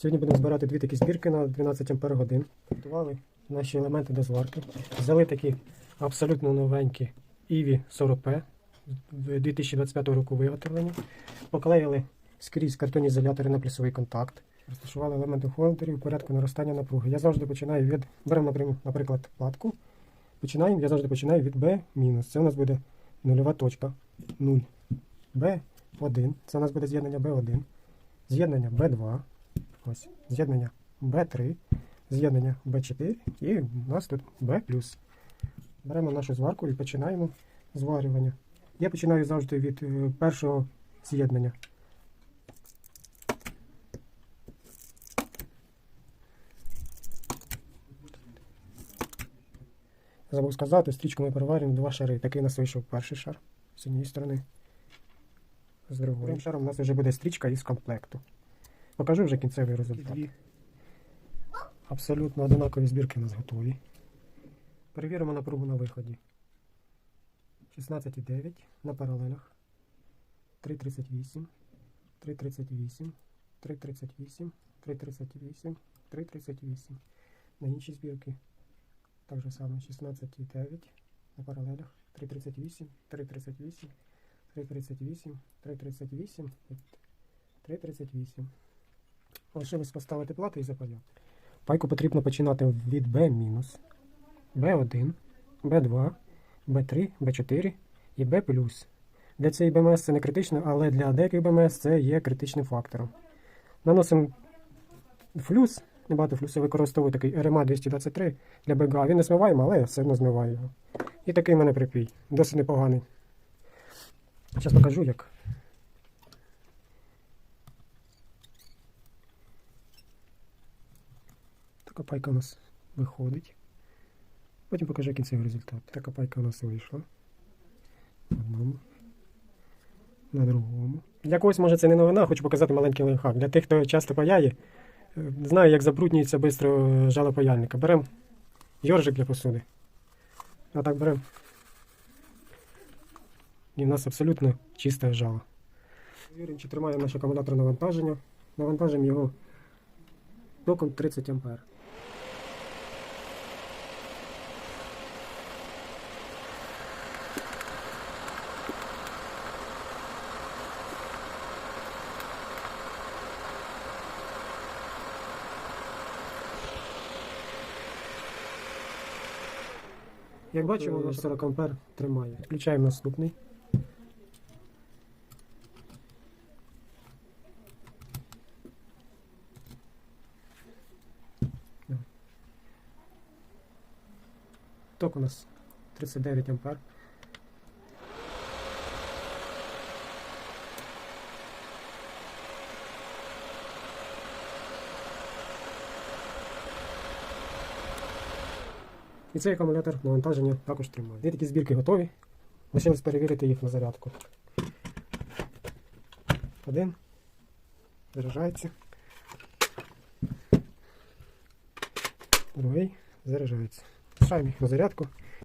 Сьогодні будемо збирати дві такі збірки на 12 Ампер годин. Готували наші елементи до зварки. Взяли такі абсолютно новенькі EVI 40P 2025 року виготовлення. Поклеїли скрізь картонні ізолятори на плюсовий контакт. Розташували елементи холдерів в порядку наростання напруги. Я завжди починаю від. Беремо, наприклад, платку. Починаємо, я завжди починаю від B-. Це у нас буде нульова точка. 0. B1. Це у нас буде з'єднання B1. З'єднання B2. Ось. З'єднання B3. З'єднання B4. І у нас тут B. Беремо нашу зварку і починаємо зварювання. Я починаю завжди від е, першого з'єднання. Забув сказати, стрічку ми переварюємо два шари. Такий у нас вийшов перший шар з однієї сторони. З другої. Другим шаром у нас вже буде стрічка із комплекту. Покажу вже кінцевий результат. Абсолютно одинакові збірки у нас готові. Перевіримо напругу на виході. 16,9 на паралелях. 3,38, 3,38, 3,38, 3,38, 3,38. На інші збірки так же саме 16,9 на паралелях. 3,38, 3,38, 3,38, 3,38 і 3,38. Лишилось поставити плату і запаяти. Пайку потрібно починати від B-, B1, B2, B3, B4 і B+. Для цієї БМС це не критично, але для деяких БМС це є критичним фактором. Наносимо флюс, небагато флюсу використовую такий RMA 223 для БГА. Він не змиваємо, але все одно змиваю його. І такий в мене припій. Досить непоганий. Зараз покажу як. Така у нас виходить. Потім покажу кінцевий результат. Така пайка у нас вийшла. Одному. На другому. Для когось, може, це не новина, хочу показати маленький лайфхак. Для тих, хто часто паяє, е, знаю, як забруднюється швидко жало паяльника. Беремо йоржик для посуди. А так беремо. І в нас абсолютно чисте жало. Віримо, чи тримає наш акумулятор навантаження. Навантажимо його током 30 А. Як бачимо, наш 40 ампер тримає. Включаємо наступний. Ток у нас 39 ампер. І цей акумулятор навантаження також тримає. Дві такі збірки готові. Лишилось перевірити їх на зарядку. Один. Заряджається. Другий заряджається. Ставимо їх на зарядку.